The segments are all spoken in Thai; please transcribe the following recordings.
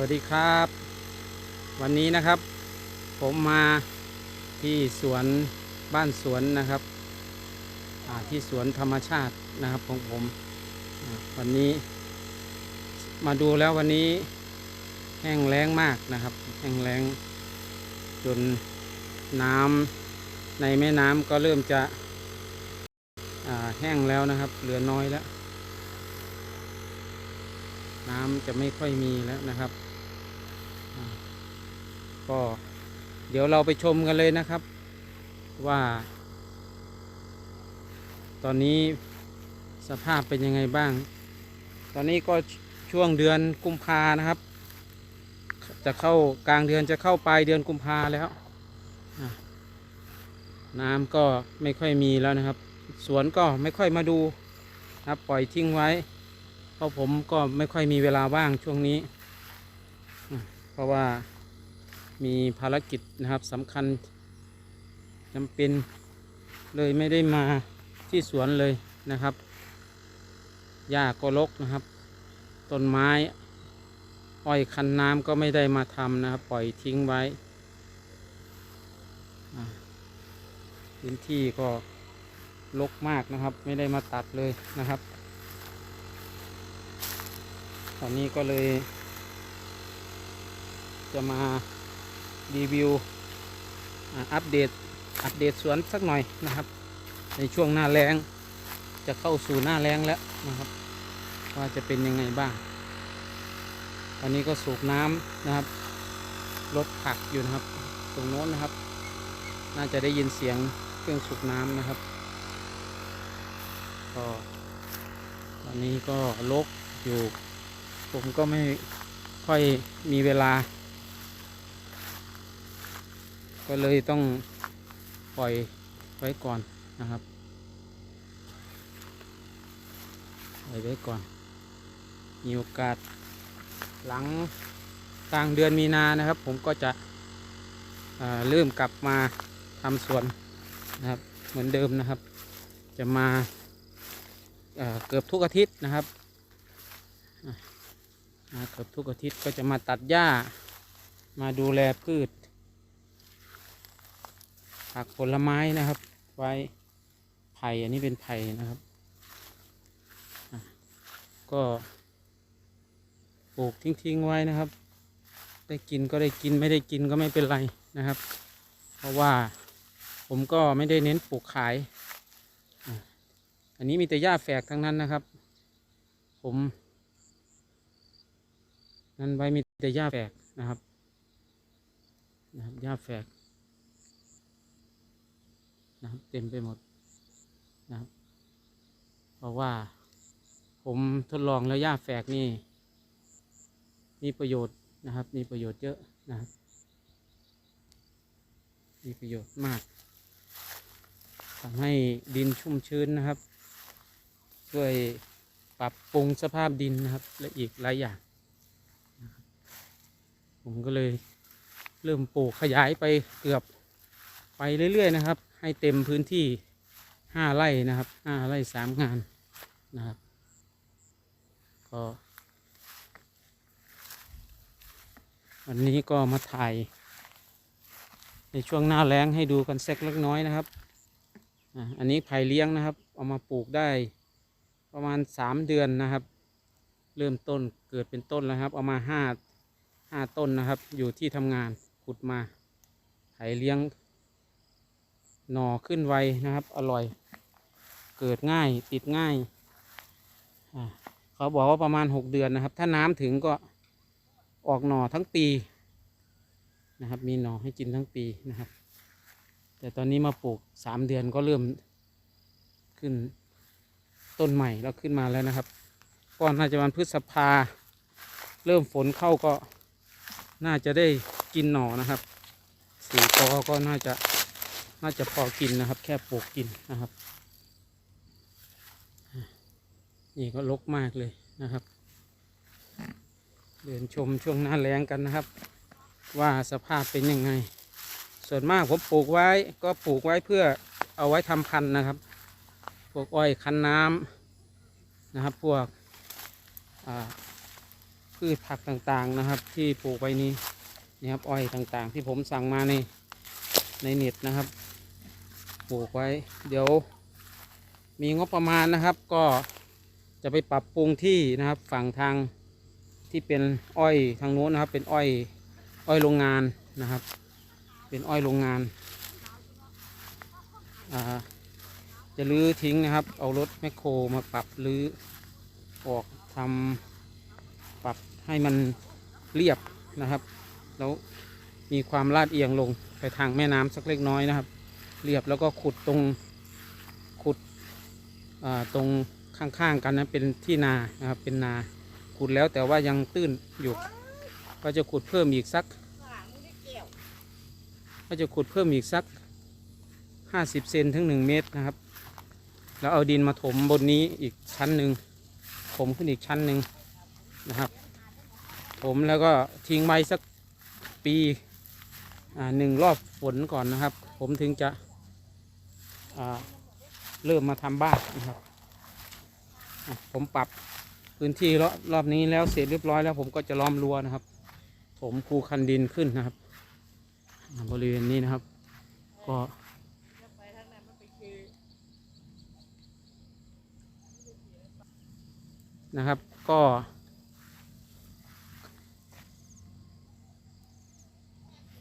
วัสดีครับ วันนี้นะครับ ผมมาที่สวนบ้านสวนนะครับที่สวนธรรมชาตินะครับของผมวันนี้ มาดูแล้ววันนี้แห้งแล้งมากนะครับ แห้งแล้ง จนน้ำในแม่น้ำก็เริ่มจะแห้งแล้วนะครับ เหลือน้อยแล้วน้ำจะไม่ค่อยมีแล้วนะครับ ก็เดี๋ยวเราไปชมกันเลยนะครับ ว่า ตอนนี้สภาพเป็นยังไงบ้าง ตอนนี้ก็ช่วงเดือนกุมภานะครับ จะเข้ากลางเดือนจะเข้าปลายเดือนกุมภาแล้ว น้ำก็ไม่ค่อยมีแล้วนะครับ สวนก็ไม่ค่อยมาดูนะครับปล่อยทิ้งไว้ เพราะผมก็ไม่ค่อยมีเวลาว่างช่วงนี้ เพราะว่ามีภารกิจนะครับสำคัญจำเป็นเลยไม่ได้มาที่สวนเลยนะครับ หญ้าก็รกนะครับ ต้นไม้อ้อยคันน้ำก็ไม่ได้มาทำนะครับ ปล่อยทิ้งไว้พื้นที่ก็รกมากนะครับ ไม่ได้มาตัดเลยนะครับ ตอนนี้ก็เลย จะมารีวิวอัปเดตอัปเดตสวนสักหน่อยนะครับ ในช่วงหน้าแล้งจะเข้าสู่หน้าแล้งแล้วนะครับ ว่าจะเป็นยังไงบ้าง ตอนนี้ก็สูบน้ำนะครับรถผักอยู่นะครับ ตรงโน้นนะครับ น่าจะได้ยินเสียงเครื่องสูบน้ำนะครับก็ตอนนี้ก็ลกอยู่ ผมก็ไม่ค่อยมีเวลา ก็เลยต้องปล่อยไว้ก่อนนะครับปล่อยไว้ก่อน มีโอกาสหลังกลางเดือนมีนานะครับ ผมก็จะเเริ่มกลับมาทำสวนนะครับ เหมือนเดิมนะครับ จะมาเเกือบทุกอาทิตย์นะครับมาเกือบทุกอาทิตย์ก็จะมาตัดหญ้ามาดูแลพืช ผักผลไม้นะครับ ไว้ไผ่อันนี้เป็นไผ่นะครับ ก็ปลูกทิ้งๆไว้นะครับ ได้กินก็ได้กินไม่ได้กินก็ไม่เป็นไรนะครับ เพราะว่าผมก็ไม่ได้เน้นปลูกขาย อันนี้มีแต่หญ้าแฝกทั้งนั้นนะครับ ผมนั้นไว้มีแต่หญ้าแฝกนะครับนะครับหญ้าแฝก นะครับ เต็มไปหมดนะครับ เพราะว่า ผมทดลองแล้วหญ้าแฝกนี่ มีประโยชน์นะครับ มีประโยชน์เยอะนะครับ มีประโยชน์มากทำให้ดินชุ่มชื้นนะครับ ช่วยปรับปรุงสภาพดินนะครับ และอีกหลายอย่าง ผมก็เลยเริ่มปลูกขยายไปเกือบไปเรื่อย ๆ นะครับ ให้เต็มพื้นที่ห้าไร่นะครับห้าไร่สามงานนะครับก็วันนี้ก็มาถ่าย ในช่วงหน้าแล้งให้ดูกันสักเล็กน้อยนะครับอันนี้ไผ่เลี้ยงนะครับ เอามาปลูกได้ประมาณสามเดือนนะครับ เริ่มต้นเกิดเป็นต้นแล้วครับ เอามาห้าห้าต้นนะครับ อยู่ที่ทำงานขุดมาไถเลี้ยง หน่อขึ้นไวนะครับ อร่อย เกิดง่ายติดง่ายเขาบอกว่าประมาณหกเดือนนะครับ ถ้าน้ำถึงก็ออกหน่อทั้งปีนะครับ มีหน่อให้กินทั้งปีนะครับ แต่ตอนนี้มาปลูกสามเดือนก็เริ่มขึ้นต้นใหม่แล้วขึ้นมาแล้วนะครับก็น่าจะวันพฤษภา เริ่มฝนเข้าก็น่าจะได้กินหน่อนะครับสี่กอก็น่าจะ น่าจะพอกินนะครับ แค่ปลูกกินนะครับ นี่ก็รกมากเลยนะครับ เดินชมช่วงหน้าแรงกันนะครับ ว่าสภาพเป็นยังไง ส่วนมากผมปลูกไว้ก็ปลูกไว้เพื่อเอาไว้ทำพันธุ์นะครับพวกอ้อยคันน้ำนะครับ พวกพืชผักต่างๆนะครับ ที่ปลูกไว้นี้นี่ครับอ้อยต่างๆ ที่ผมสั่งมาในในเน็ตนะครับ ปลูกไว้ เดี๋ยว มีงบประมาณนะครับ ก็จะไปปรับปรุงที่นะครับ ฝั่งทางที่เป็นอ้อยทางโน้นนะครับ เป็นอ้อยอ้อยโรงงานนะครับ เป็นอ้อยโรงงานอ่าจะรื้อทิ้งนะครับ เอารถแมคโครมาปรับรื้อออกทำปรับให้มันเรียบนะครับ แล้วมีความลาดเอียงลงไปทางแม่น้ำสักเล็กน้อยนะครับ เรียบแล้วก็ขุดตรงขุดตรงข้างๆกันนะเป็นที่นานะครับเป็นนาขุดแล้วแต่ว่ายังตื้นอยู่ ก็จะขุดเพิ่มอีกสักก็จะขุดเพิ่มอีกสัก 50 เซนถึง 1 เมตรนะครับ แล้วเอาดินมาถมบนนี้อีกชั้นหนึ่งถมขึ้นอีกชั้นหนึ่งนะครับผมแล้วก็ทิ้งไว้สักปีหนึ่งรอบฝนก่อนนะครับ ผมถึงจะ เริ่มมาทำบ้านนะครับผมปรับพื้นที่รอบรอบนี้แล้วเสร็จเรียบร้อยแล้วผมก็จะล้อมรั้วนะครับ ผมคูคันดินขึ้นนะครับ บริเวณนี้นะครับ ก็นะครับก็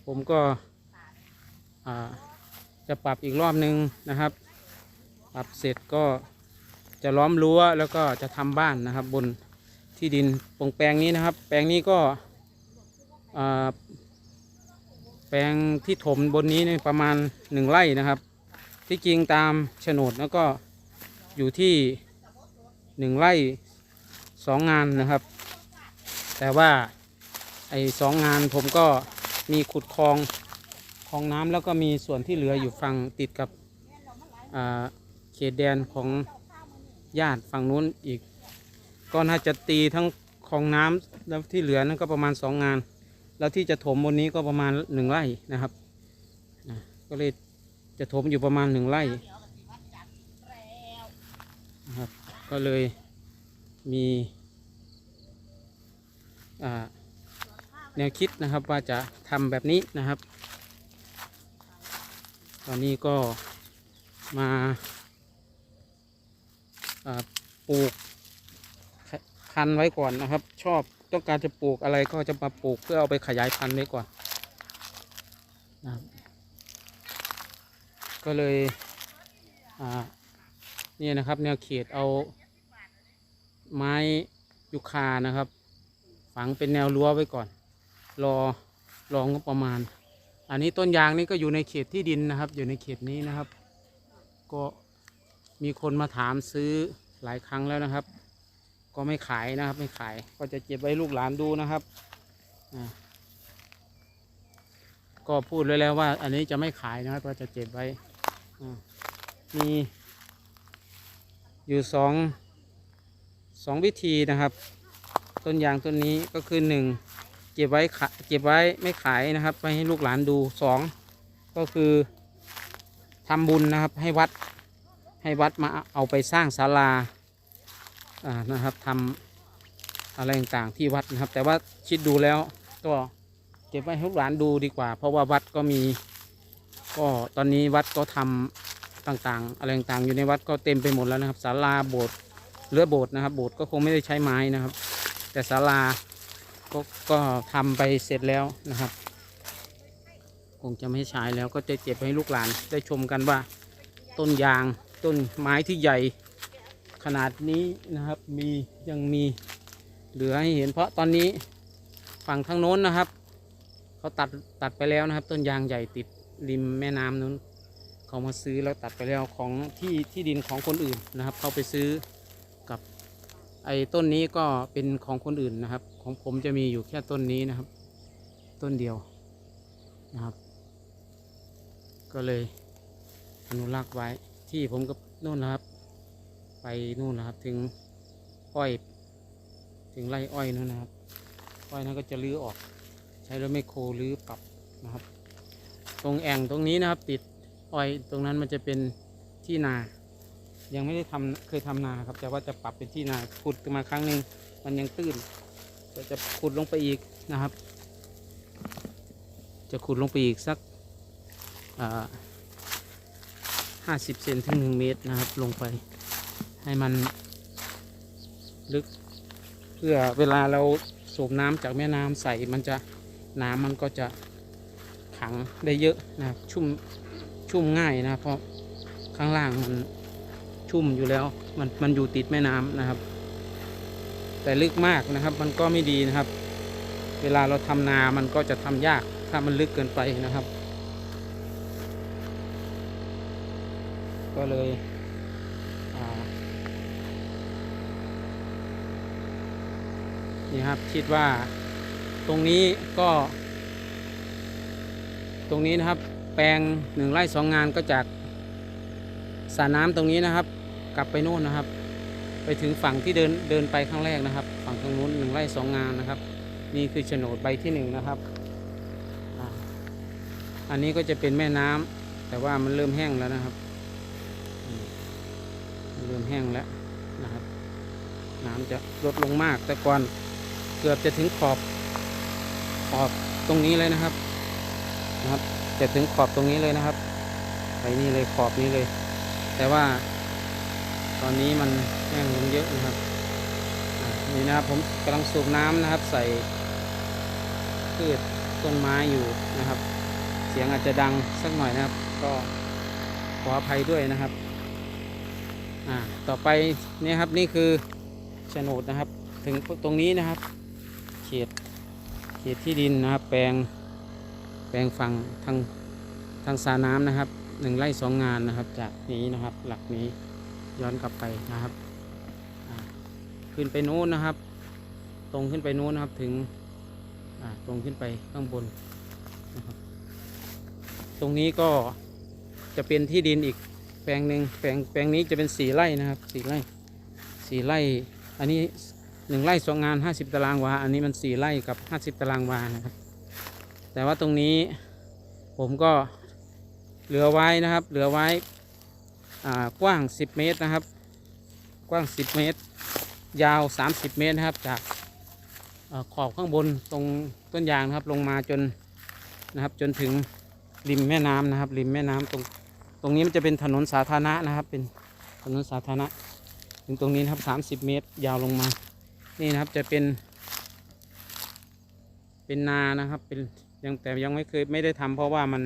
ผมก็อ่า จะปรับอีกรอบนึงนะครับ ปรับเสร็จก็จะล้อมรั้วแล้วก็จะทำบ้านนะครับ บนที่ดินปงแปลงนี้นะครับ แปลงนี้ก็แปลงที่ถมบนนี้เนี่ยประมาณหนึ่งไร่นะครับ ที่จริงตามโฉนดแล้วก็อยู่ที่หนึ่งไร่สองงานนะครับ แต่ว่าไอ้สองงานผมก็มีขุดคลอง คลองน้ำแล้วก็มีส่วนที่เหลืออยู่ฝั่งติดกับเขตแดนของญาติฝั่งนู้นอีก ก็น่าจะตีทั้งคลองน้ำแล้วที่เหลือนั่นก็ประมาณสองงาน แล้วที่จะถมบนนี้ก็ประมาณหนึ่งไร่นะครับก็เลยจะถมอยู่ประมาณหนึ่งไร่นะครับก็เลยมีแนวคิดนะครับว่าจะทำแบบนี้นะครับ ตอนนี้ก็มาปลูกพันไว้ก่อนนะครับ ชอบต้องการจะปลูกอะไรก็จะมาปลูกเพื่อเอาไปขยายพันธุ์ไว้ก่อนนะครับก็เลยนี่นะครับ แนวเขตเอาไม้ยูคานะครับ ฝังเป็นแนวรั้วไว้ก่อน รอรองบประมาณ อันนี้ต้นยางนี่ก็อยู่ในเขตที่ดินนะครับ อยู่ในเขตนี้นะครับ ก็มีคนมาถามซื้อหลายครั้งแล้วนะครับ ก็ไม่ขายนะครับ ไม่ขายก็จะเก็บไว้ลูกหลานดูนะครับอ่าก็พูดไว้แล้วว่า อันนี้จะไม่ขายนะครับก็จะเก็บไว้อ่ามีอยู่สองสองวิธีนะครับ ต้นยางต้นนี้ก็คือหนึ่ง เก็บไว้ขะเก็บไว้ไม่ขายนะครับไว้ให้ลูกหลานดูสองก็คือทำบุญนะครับให้วัดให้วัดมาเอาไปสร้างศาลาอ่านะครับทำอะไรต่างๆที่วัดนะครับ แต่ว่าคิดดูแล้วก็เก็บไว้ให้ลูกหลานดูดีกว่า เพราะว่าวัดก็มีก็ตอนนี้วัดก็ทำต่างๆ อะไรต่างๆอยู่ในวัดก็เต็มไปหมดแล้วนะครับศาลาโบสถ์เหลือโบสถ์นะครับ โบสถ์ก็คงไม่ได้ใช้ไม้นะครับ แต่ศาลา ก็ก็ทำไปเสร็จแล้วนะครับ คงจะไม่ใช้แล้วก็จะเก็บให้ลูกหลานได้ชมกันว่า ต้นยางต้นไม้ที่ใหญ่ขนาดนี้นะครับมียังมีเหลือให้เห็นเพราะตอนนี้ฝั่งทางโน้นนะครับเขาตัดตัดไปแล้วนะครับ ต้นยางใหญ่ติดริมแม่น้ำนู้นเขามาซื้อแล้วตัดไปแล้วของที่ที่ดินของคนอื่นนะครับเขาไปซื้อกับไอ้ต้นนี้ก็เป็นของคนอื่นนะครับ ของผมจะมีอยู่แค่ต้นนี้นะครับ ต้นเดียวนะครับ ก็เลยอนุรักษ์ไว้ที่ผมก็นู่นนะครับ ไปนู่นนะครับถึงอ้อย ถึงไร่อ้อยนู่นนะครับอ้อยนั้นก็จะลื้อออก ใช้รถไมโครลื้อปรับนะครับ ตรงแอ่งตรงนี้นะครับ ติดอ้อยตรงนั้นมันจะเป็นที่นา ยังไม่ได้ทำเคยทำนาครับ แต่ว่าจะปรับเป็นที่นาขุดมาครั้งหนึ่งมันยังตื้น ก็จะขุดลงไปอีกนะครับ จะขุดลงไปอีกสักห้าสิบเซนถึงหนึ่งเมตรนะครับ ลงไปให้มันลึก เพื่อเวลาเราสูบน้ำจากแม่น้ำใส่มันจะน้ำมันก็จะขังได้เยอะนะครับชุ่มชุ่มง่ายนะเพราะข้างล่างมันชุ่มอยู่แล้ว มันมันอยู่ติดแม่น้ำนะครับ แต่ลึกมากนะครับ มันก็ไม่ดีนะครับ เวลาเราทำนา มันก็จะทำยาก ถ้ามันลึกเกินไปนะครับ ก็เลยนี่ครับคิดว่าตรงนี้ก็ ตรงนี้นะครับ แปลงหนึ่งไร่สองงานก็จากสระน้ำตรงนี้นะครับ กลับไปโน่นนะครับ ไปถึงฝั่งที่เดินเดินไปข้างแรกนะครับ ฝั่งตรงนู้นหนึ่งไร่สองงานนะครับ นี่คือโฉนดใบที่หนึ่งนะครับ อันนี้ก็จะเป็นแม่น้ำแต่ว่ามันเริ่มแห้งแล้วนะครับเริ่มแห้งแล้วนะครับ น้ำจะลดลงมาก แต่ก่อนเกือบจะถึงขอบขอบตรงนี้เลยนะครับนะครับ จะถึงขอบตรงนี้เลยนะครับไปนี่เลยขอบนี้เลย แต่ว่าตอนนี้มัน ห้งลงเยอะนะครับนี่นะครับผมกำลังสูบน้ำนะครับ ใส่พืชต้นไม้อยู่นะครับ เสียงอาจจะดังสักหน่อยนะครับ ก็ขออภัยด้วยนะครับอ่าต่อไปนี่ครับนี่คือโฉนดนะครับ ถึงตรงนี้นะครับ เขตเขตที่ดินนะครับ แปลงแปลงฝั่งทางทางสาน้ำนะครับหนึ่งไร่สองงานนะครับ จากนี้นะครับ หลักนี้ย้อนกลับไปนะครับ ขึ้นไปโน้นนะครับ ตรงขึ้นไปโน้นนะครับถึงตรงขึ้นไปข้างบนนะครับ ตรงนี้ก็จะเป็นที่ดินอีกแปลงหนึ่งแปลงแปลงนี้จะเป็นสี่ไร่นะครับสี่ไร่สี่ไร่ อันนี้หนึ่งไร่สองงานห้าสิบตารางวา อันนี้มันสี่ไร่กับห้าสิบตารางวานะครับ แต่ว่าตรงนี้ผมก็เหลือไว้นะครับ เหลือไว้กว้าง10เมตรนะครับ กว้าง10เมตร ยาว 30 เมตรนะครับ จากอขอบข้างบนตรงต้นยางนะครับลงมาจนนะครับจนถึงริมแม่น้ำนะครับ ริมแม่น้ำตรงตรงนี้มันจะเป็นถนนสาธารณะนะครับ เป็นถนนสาธารณะ ถึงตรงนี้นะครับ 30 เมตร ยาวลงมา นี่นะครับจะเป็น เป็นนานะครับเป็นยังแต่ยังไม่เคยไม่ได้ทำเพราะว่ามัน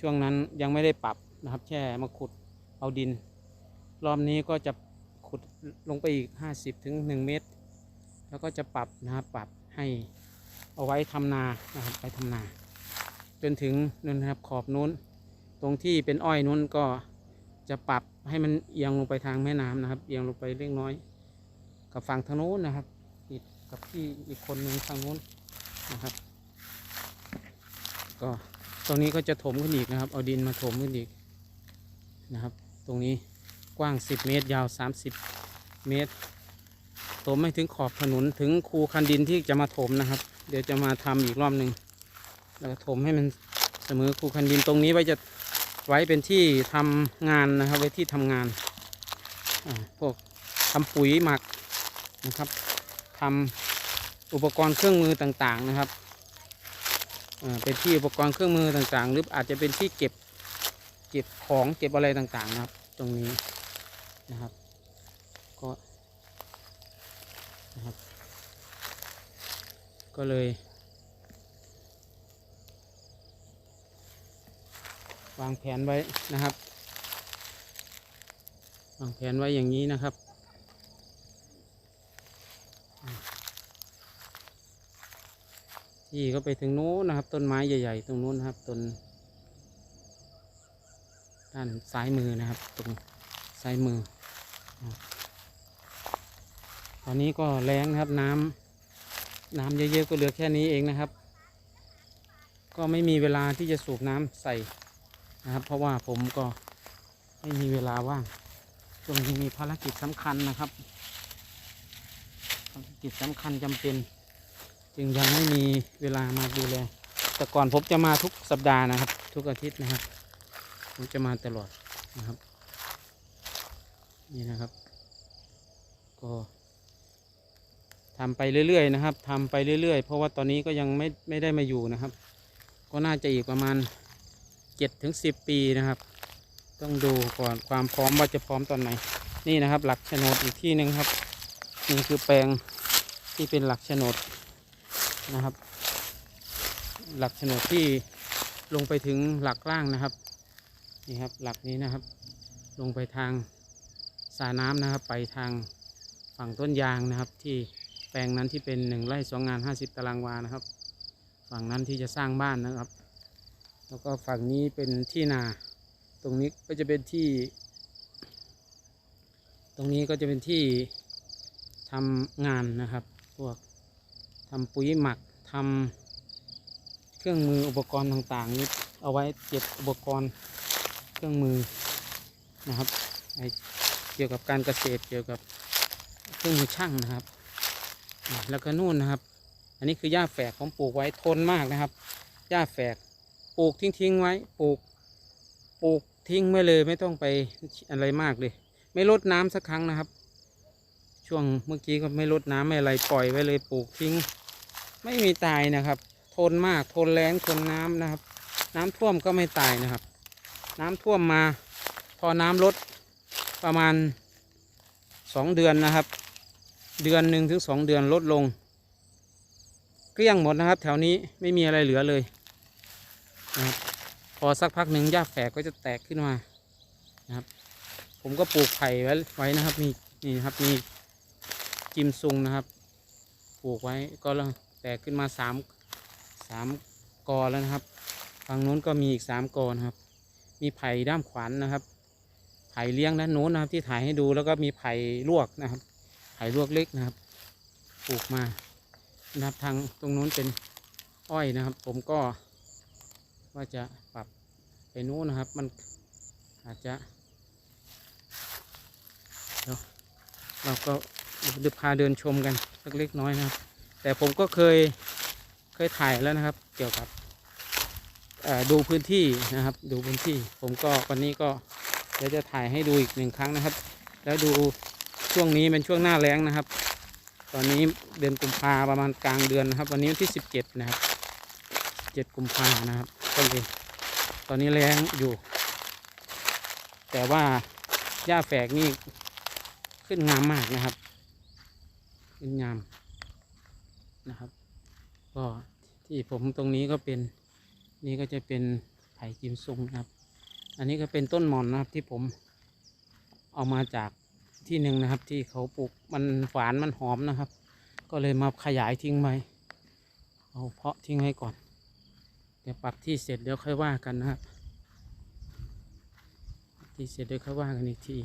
ช่วงนั้นยังไม่ได้ปรับนะครับ แค่มาขุดเอาดิน รอบนี้ก็จะ ขุดลงไปอีก 50ถึง1เมตร แล้วก็จะปรับนะครับปรับให้เอาไว้ทำนานะครับไปทำนา จนถึงนั่นนะครับขอบนู้น ตรงที่เป็นอ้อยนู้นก็จะปรับให้มันเอียงลงไปทางแม่น้ำนะครับ เอียงลงไปเล็กน้อย กับฝั่งทางโน้นนะครับอีกกับที่อีกคนหนึ่งทางโน้นนะครับ ก็ตรงนี้ก็จะถมขึ้นอีกนะครับ เอาดินมาถมขึ้นอีกนะครับ ตรงนี้ กว้าง 10 เมตร ยาว 30 เมตรถมไม่ถึงขอบถนนถึงคูคันดินที่จะมาถมนะครับ เดี๋ยวจะมาทำอีกรอบหนึ่งแล้วถมให้มันเสมอคูคันดินตรงนี้ไว้จะไว้เป็นที่ทำงานนะครับไว้ที่ทำงานพวกทำปุ๋ยหมักนะครับทำอุปกรณ์เครื่องมือต่างๆนะครับเป็นที่อุปกรณ์เครื่องมือต่างๆ หรืออาจจะเป็นที่เก็บเก็บของเก็บอะไรต่างๆนะครับ ตรงนี้ นะครับ ก็นะครับ ก็เลย วางแผนไว้นะครับ วางแผนไว้อย่างนี้นะครับที่ก็ไปถึงโน้นนะครับ ต้นไม้ใหญ่ ๆ ตรงโน้นนะครับต้นด้านซ้ายมือนะครับ ตรงซ้ายมือ ตอนนี้ก็แรงนะครับน้ำน้ำเยอะๆก็เหลือแค่นี้เองนะครับ ก็ไม่มีเวลาที่จะสูบน้ำใส่นะครับ เพราะว่าผมก็ไม่มีเวลาว่างช่วงนี้มีภารกิจสำคัญนะครับภารกิจสำคัญจำเป็น จึงยังไม่มีเวลามาดูแลแต่ก่อนผมจะมาทุกสัปดาห์นะครับ ทุกอาทิตย์นะครับ ผมจะมาตลอดนะครับ นี่นะครับ ก็ทำไปเรื่อยๆนะครับทำไปเรื่อยๆ เพราะว่าตอนนี้ก็ยังไม่ไม่ได้มาอยู่นะครับ ก็น่าจะอีกประมาณเจ็ดถึงสิบปีนะครับ ต้องดูก่อนความพร้อมว่าจะพร้อมตอนไหน นี่นะครับ หลักโฉนดอีกที่หนึ่งครับนี่คือแปลงที่เป็นหลักโฉนดนะครับ หลักโฉนดที่ลงไปถึงหลักล่างนะครับนี่ครับหลักนี้นะครับ ลงไปทาง สาน้ำนะครับ ไปทางฝั่งต้นยางนะครับ ที่แปลงนั้นที่เป็นหนึ่งไร่สองงานห้าสิบตารางวานะครับ ฝั่งนั้นที่จะสร้างบ้านนะครับ แล้วก็ฝั่งนี้เป็นที่นา ตรงนี้ก็จะเป็นที่ ตรงนี้ก็จะเป็นที่ทำงานนะครับ พวกทำปุ๋ยหมักทำเครื่องมืออุปกรณ์ต่างๆนี้เอาไว้เก็บอุปกรณ์เครื่องมือนะครับไอ กี่ยวกับการเกษตรเกี่ยวกับเครื่องมือช่างนะครับ แล้วก็นู่นนะครับ อันนี้คือหญ้าแฝกผมปลูกไว้ทนมากนะครับหญ้าแฝกปลูกทิ้งๆไว้ปลูกปลูกทิ้งไว้เลยไม่ต้องไปอะไรมากเลย ไม่ลดน้ำสักครั้งนะครับ ช่วงเมื่อกี้ก็ไม่ลดน้ำไม่อะไรปล่อยไว้เลยปลูกทิ้ง ไม่มีตายนะครับ ทนมากทนแรงทนน้ำนะครับ น้ำท่วมก็ไม่ตายนะครับ น้ำท่วมมา พอน้ำลด ประมาณสองเดือนนะครับ เดือนหนึ่งถึงสองเดือนลดลง เกลี้ยงหมดนะครับ แถวนี้ไม่มีอะไรเหลือเลยนะครับพอสักพักหนึ่งหญ้าแฝกก็จะแตกขึ้นมานะครับ ผมก็ปลูกไผ่ไว้ไว้นะครับนี่นี่นะครับมีจิมซุงนะครับ ปลูกไว้ก็แล้วแตกขึ้นมาสามสามกอแล้วนะครับฝั่งนู้นก็มีอีกสามกอนะครับ มีไผ่ด้ามขวานนะครับ ผ่เลี้ยงด้านโน้นนะครับที่ถ่ายให้ดูแล้วก็มีไผ่ลวกนะครับไผ่ลวกเล็กนะครับปลูกมานะครับทางตรงนู้นเป็นอ้อยนะครับ ผมก็ว่าจะปรับไปโน้นนะครับ มันอาจจะเดี๋ยวเราก็เดี๋ยวพาเดินชมกันสักเล็กน้อยนะครับ แต่ผมก็เคยเคยถ่ายแล้วนะครับ เกี่ยวกับดูพื้นที่นะครับ ดูพื้นที่ ผมก็วันนี้ก็ เดี๋ยวจะถ่ายให้ดูอีกหนึ่งครั้งนะครับ แล้วดูช่วงนี้เป็นช่วงหน้าแล้งนะครับ ตอนนี้เดือนกุมภาประมาณกลางเดือนนะครับ วันนี้วันที่สิบเจ็ดนะครับเจ็ดกุมภานะครับก็เลยตอนนี้แล้งอยู่ แต่ว่าหญ้าแฝกนี่ขึ้นงามมากนะครับ ขึ้นงามนะครับ ก็ที่ผมตรงนี้ก็เป็นนี่ก็จะเป็นไผ่จิมซุงนะครับ อันนี้ก็เป็นต้นหมอนนะครับที่ผมเอามาจากที่หนึ่งนะครับ ที่เขาปลูกมันฝานมันหอมนะครับ ก็เลยมาขยายทิ้งไว้เอาเพาะทิ้งไว้ก่อน เดี๋ยวปรับที่เสร็จเดี๋ยวค่อยว่ากันนะครับ ที่เสร็จเดี๋ยวค่อยว่ากันอีกที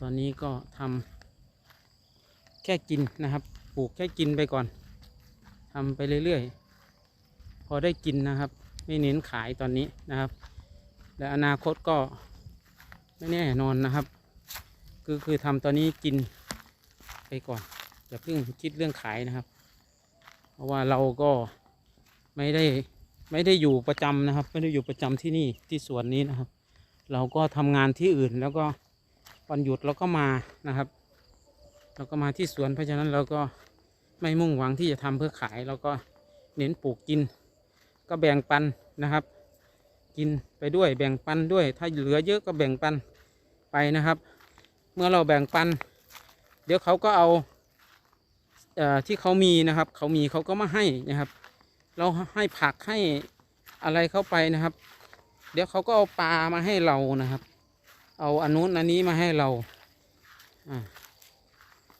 ตอนนี้ก็ทำแค่กินนะครับ ปลูกแค่กินไปก่อนทำไปเรื่อยๆ พอได้กินนะครับ ไม่เน้นขายตอนนี้นะครับ และอนาคตก็ไม่แน่นอนนะครับ คือคือทำตอนนี้กินไปก่อนอย่าเพิ่งคิดเรื่องขายนะครับ เพราะว่าเราก็ไม่ได้ไม่ได้อยู่ประจำนะครับ ไม่ได้อยู่ประจำที่นี่ที่สวนนี้นะครับ เราก็ทำงานที่อื่นแล้วก็วันหยุดเราก็มานะครับ เราก็มาที่สวนเพราะฉะนั้นเราก็ไม่มุ่งหวังที่จะทำเพื่อขาย เราก็เน้นปลูกกิน ก็แบ่งปันนะครับ กินไปด้วย แบ่งปันด้วย ถ้าเหลือเยอะก็แบ่งปันไปนะครับ เมื่อเราแบ่งปัน เดี๋ยวเขาก็เอาเอ่อที่เขามีนะครับ เขามีเขาก็มาให้นะครับ เราให้ผักให้อะไรเข้าไปนะครับ เดี๋ยวเขาก็เอาปลามาให้เรานะครับ เอาอันนู้นอันนี้มาให้เรา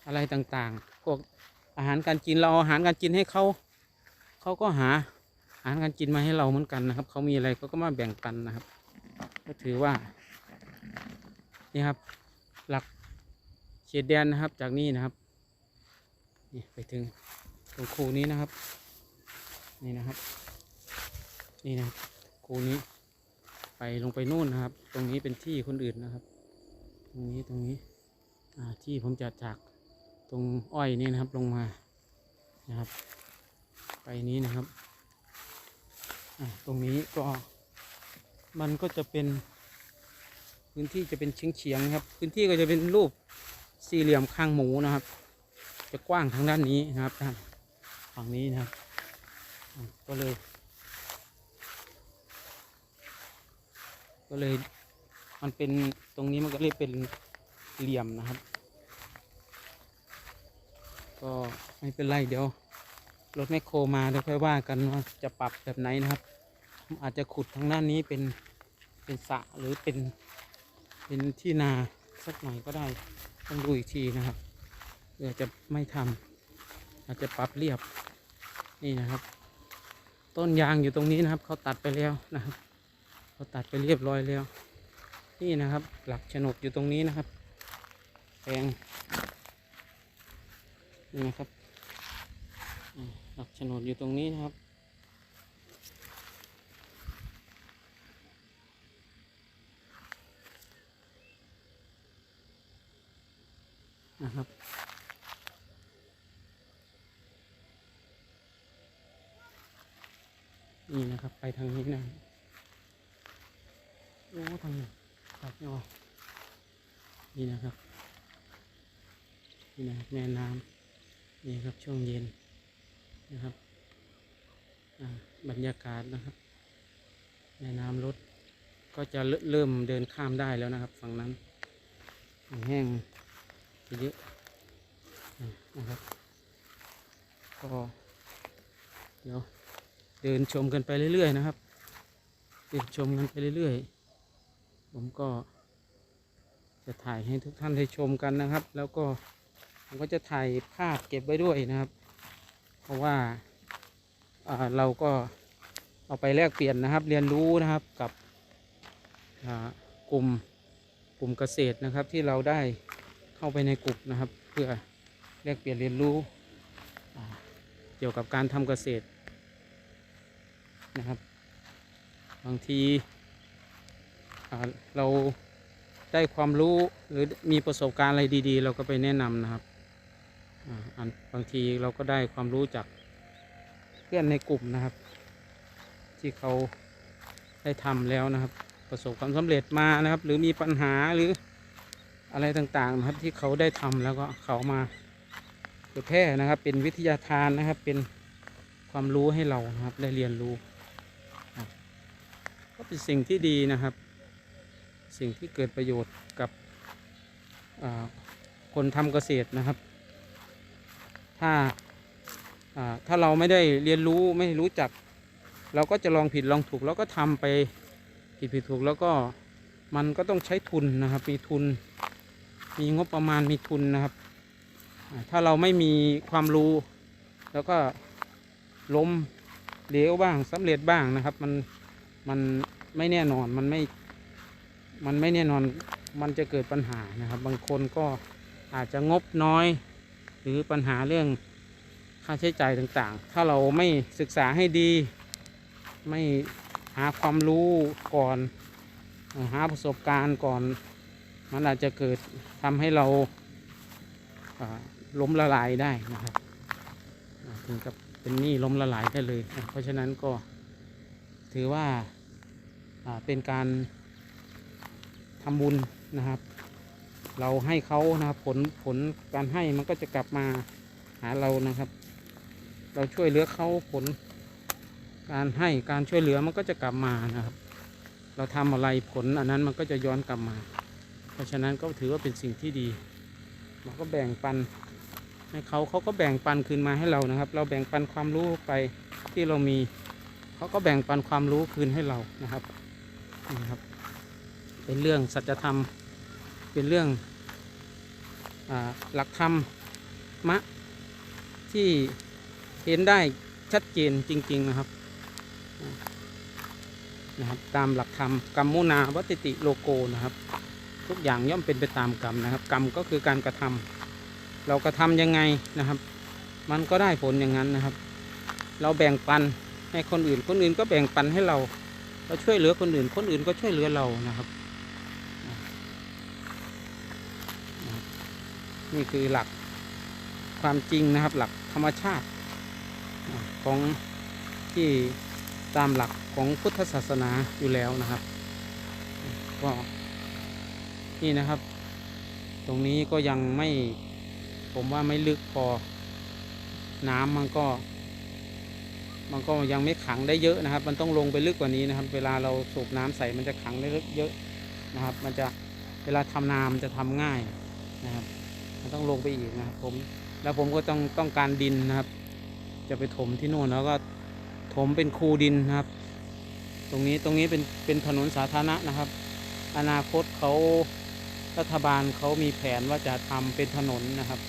อะไรต่างๆพวกอาหารการกินเราอาหารการกินให้เขาเขาก็หา อาหารการกินมาให้เราเหมือนกันนะครับ เขามีอะไรเขาก็มาแบ่งปันนะครับ ก็ถือว่า นี่ครับ หลักเขตแดนนะครับ จากนี้นะครับ นี่ไปถึงตรงคูนี้นะครับ นี่นะครับ นี่นะครับคูนี้ ไปลงไปนู่นนะครับ ตรงนี้เป็นที่คนอื่นนะครับ ตรงนี้ตรงนี้ที่ผมจะจากตรงอ้อยนี่นะครับลงมานะครับ ไปนี้นะครับ ตรงนี้ก็มันก็จะเป็น พื้นที่จะเป็นเฉียงเฉียงๆครับ พื้นที่ก็จะเป็นรูปสี่เหลี่ยมคางหมูนะครับ จะกว้างทางด้านนี้นะครับด้านฝั่งนี้นะครับก็เลย ก็เลยมันเป็นตรงนี้มันก็เลยเป็นเหลี่ยมนะครับ ก็ไม่เป็นไรเดี๋ยวรถแมคโครมาเดี๋ยวค่อยว่ากันว่าจะปรับแบบไหนนะครับ อาจจะขุดทางด้านนี้เป็นเป็นสระหรือเป็นเป็นที่นาสักหน่อยก็ได้ต้องดูอีกทีนะครับเพื่อจะไม่ทำอาจจะปรับเรียบนี่นะครับ ต้นยางอยู่ตรงนี้นะครับเขาตัดไปแล้วนะครับเขาตัดไปเรียบร้อยแล้ว นี่นะครับ หลักโฉนดอยู่ตรงนี้นะครับแปลงนี่นะครับหลักโฉนดอยู่ตรงนี้นะครับ นะครับ นี่นะครับไปทางนี้นะโอ้ทางนี้ตัดไม่อนี่นะครับ นี่นะแม่น้ำนี่ครับช่วงเย็นนะครับบรรยากาศนะครับแม่น้ำลดก็จะเริ่มเดินข้ามได้แล้วนะครับ ฝั่งนั้นแห้ง เยอะนะครับ ก็เดี๋ยวเดินชมกันไปเรื่อยๆนะครับ เดินชมกันไปเรื่อยๆ ผมก็จะถ่ายให้ทุกท่านได้ชมกันนะครับ แล้วก็ผมก็จะถ่ายภาพเก็บไว้ด้วยนะครับ เพราะว่าาเราก็เอาไปแลกเปลี่ยนนะครับ เรียนรู้นะครับกับกลุ่มกลุ่มเกษตรนะครับที่เราได้ เข้าไปในกลุ่มนะครับ เพื่อแลกเปลี่ยนเรียนรู้เกี่ยวกับการทำเกษตรนะครับ บางทีเราได้ความรู้หรือมีประสบการณ์อะไรดี ๆ เราก็ไปแนะนำนะครับบางทีเราก็ได้ความรู้จากเพื่อนในกลุ่มนะครับ ที่เขาได้ทำแล้วนะครับ ประสบความสำเร็จมานะครับ หรือมีปัญหาหรือ อะไรต่างๆนะครับที่เขาได้ทำแล้วก็เขามาเผยแพร่นะครับ เป็นวิทยาทานนะครับ เป็นความรู้ให้เรานะครับได้เรียนรู้ ก็เป็นสิ่งที่ดีนะครับ สิ่งที่เกิดประโยชน์กับคนทำเกษตรนะครับ ถ้าถ้าเราไม่ได้เรียนรู้ไม่รู้จัก เราก็จะลองผิดลองถูก แล้วก็ทำไปผิดผิดถูกแล้วก็มันก็ต้องใช้ทุนนะครับ มีทุน มีงบประมาณมีทุนนะครับ ถ้าเราไม่มีความรู้ แล้วก็ล้มเหลวบ้างสำเร็จบ้างนะครับ มันมันไม่แน่นอนมันไม่ มันไม่แน่นอนมันจะเกิดปัญหานะครับ บางคนก็อาจจะงบน้อย หรือปัญหาเรื่องค่าใช้จ่ายต่างๆ ถ้าเราไม่ศึกษาให้ดี ไม่หาความรู้ก่อน หาประสบการณ์ก่อน มันอาจจะเกิด ทำให้เราล้มละลายได้นะครับถึงกับเป็นหนี้ล้มละลายได้เลยนะเพราะฉะนั้นก็ถือว่าเป็นการทำบุญนะครับ เราให้เขานะครับผลผลการให้มันก็จะกลับมาหาเรานะครับ เราช่วยเหลือเขาผล การให้การช่วยเหลือมันก็จะกลับมานะครับ เราทำอะไรผลอันนั้นมันก็จะย้อนกลับมา ราะฉะนั้นก็ถือว่าเป็นสิ่งที่ดีเราก็แบ่งปันให้เขาเขาก็แบ่งปันคืนมาให้เรานะครับ เราแบ่งปันความรู้ไปที่เรามี เขาก็แบ่งปันความรู้คืนให้เรานะครับนี่นะครับ เป็นเรื่องสัจธรรม เป็นเรื่องอหลักธรรมมะที่เห็นได้ชัดเจนจริง ๆนะครับนะครับ ตามหลักธรรมกรรมมุนาวัตติโลโกนะครับ ทุกอย่างย่อมเป็นไปตามกรรมนะครับ กรรมก็คือการกระทำเรากระทำยังไงนะครับ มันก็ได้ผลอย่างนั้นนะครับ เราแบ่งปันให้คนอื่น คนอื่นก็แบ่งปันให้เรา เราช่วยเหลือคนอื่น คนอื่นก็ช่วยเหลือเรานะครับ นี่คือหลักความจริงนะครับ หลักธรรมชาติของที่ตามหลักของพุทธศาสนาอยู่แล้วนะครับ ก็ นี่นะครับ ตรงนี้ก็ยังไม่ ผมว่าไม่ลึกพอ น้ำมันก็ มันก็ยังไม่ขังได้เยอะนะครับ มันต้องลงไปลึกกว่านี้นะครับ เวลาเราสูบน้ำใส่มันจะขังได้ลึกเยอะนะครับ มันจะเวลาทำนามันจะทำง่ายนะครับ มันต้องลงไปอีกนะครับ ผม แล้วผมก็ต้องต้องการดินนะครับ จะไปถมที่นู่นแล้วก็ถมเป็นคูดินนะครับ ตรงนี้ตรงนี้เป็นเป็นถนนสาธารณะนะครับ อนาคตเขา รัฐบาลเขามีแผนว่าจะทำเป็นถนนนะครับ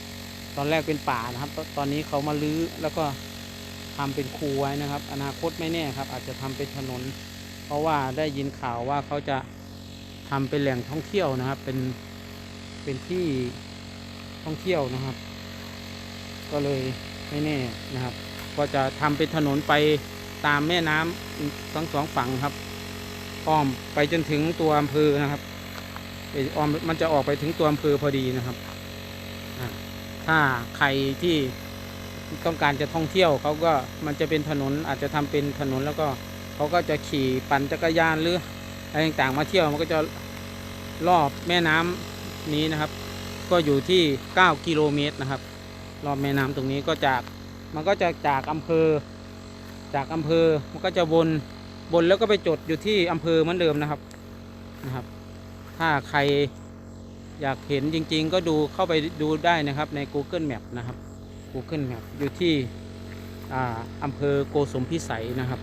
ตอนแรกเป็นป่านะครับ ตอนนี้เขามาลื้อแล้วก็ทำเป็นคูไว้นะครับ อนาคตไม่แน่ครับ อาจจะทำเป็นถนน เพราะว่าได้ยินข่าวว่าเขาจะทำเป็นแหล่งท่องเที่ยวนะครับ เป็นเป็นที่ท่องเที่ยวนะครับ ก็เลยไม่แน่นะครับ ก็จะทำเป็นถนนไปตามแม่น้ำทั้งสองฝั่งครับอ้อมไปจนถึงตัวอำเภอนะครับ ไอ้อ้อมมันจะออกไปถึงตัวอำเภอพอดีนะครับถ้าใครที่ต้องการจะท่องเที่ยวเขาก็มันจะเป็นถนนอาจจะทำเป็นถนนแล้วก็เขาก็จะขี่ปั่นจักรยานหรืออะไรต่างๆมาเที่ยวมันก็จะรอบแม่น้ำนี้นะครับ ก็อยู่ที่ 9 กิโลเมตรนะครับ รอบแม่น้ำตรงนี้ก็จากมันก็จะจากอำเภอ จากอำเภอมันก็จะวนวนแล้วก็ไปจดอยู่ที่อำเภอเหมือนเดิมนะครับนะครับ ถ้าใครอยากเห็นจริงๆ ก็ดูเข้าไปดูได้นะครับใน Google Map นะครับ Google Map อยู่ที่ออำเภอโกสมพิสัยนะครับ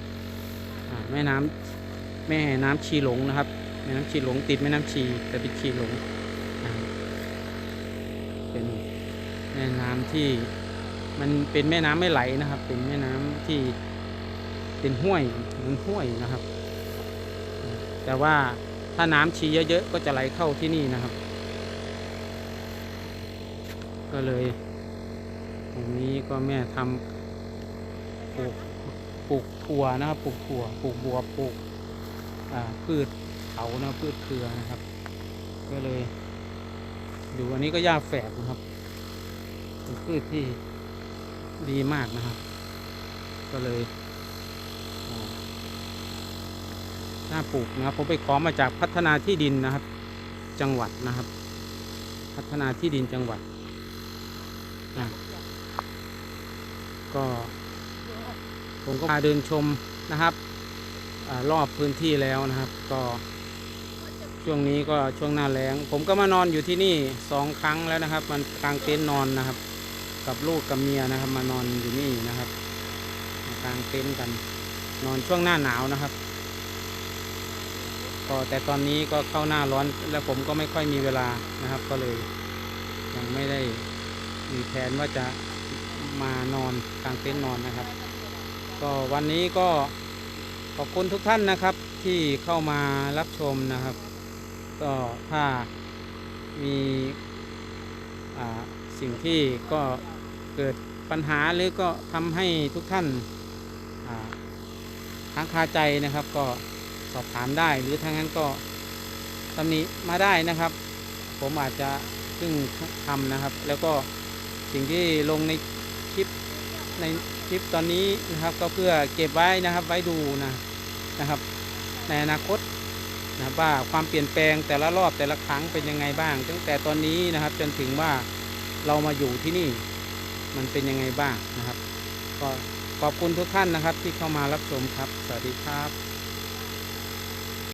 แม่น้ำแม่น้ำชีหลงนะครับแม่น้ำชีหลงติดแม่น้ำชีแต่เป็นชีหลงเป็นแม่น้ำที่มันเป็นแม่น้ำไม่ไหลนะครับ เป็นแม่น้ำที่เป็นห้วยเป็นห้วยนะครับ แต่ว่า ถ้าน้ำชีเยอะๆก็จะไหลเข้าที่นี่นะครับ ก็เลย ตรงนี้ก็แม่ทำปลูกปลูกถั่วนะครับปลูกถั่วปลูกบัวปลูกพืชเขานะพืชเครือนะครับ ก็เลยดูอันนี้ก็หญ้าแฝกนะครับเป็นพืชที่ดีมากนะครับ ก็เลยอ่า น่าปลูกนะครับผมไปขอมาจากพัฒนาที่ดินนะครับ จังหวัดนะครับ พัฒนาที่ดินจังหวัดอะก็ ผมก็มาเดินชมนะครับอรอบพื้นที่แล้วนะครับ ก็ช่วงนี้ก็ช่วงหน้าแล้ง ผมก็มานอนอยู่ที่นี่สองครั้งแล้วนะครับ มันกลางเต็นท์นอนนะครับ กับลูกกับเมียนะครับ มานอนอยู่นี่นะครับกลางเต็นท์กัน นอนช่วงหน้าหนาวนะครับ ก็แต่ตอนนี้ก็เข้าหน้าร้อนแล้วผมก็ไม่ค่อยมีเวลานะครับ ก็เลยยังไม่ได้มีแผนว่าจะมานอนกลางเต็นท์นอนนะครับ ก็วันนี้ก็ขอบคุณทุกท่านนะครับที่เข้ามารับชมนะครับ ก็ถ้ามีสิ่งที่ก็เกิดปัญหาหรือก็ทำให้ทุกท่านอ่าค้างคาใจนะครับก็ สอบถามได้ หรือทางนั้นก็ตำหนิมาได้นะครับ ผมอาจจะเพิ่งทำนะครับ แล้วก็สิ่งที่ลงในคลิปในคลิปตอนนี้นะครับ ก็เพื่อเก็บไว้นะครับไว้ดูนะนะครับ ในอนาคตนะว่าความเปลี่ยนแปลงแต่ละรอบแต่ละครั้งเป็นยังไงบ้าง ตั้งแต่ตอนนี้นะครับ จนถึงว่าเรามาอยู่ที่นี่ มันเป็นยังไงบ้างนะครับ ก็ขอบคุณทุกท่านนะครับ ที่เข้ามารับชมครับ สวัสดีครับ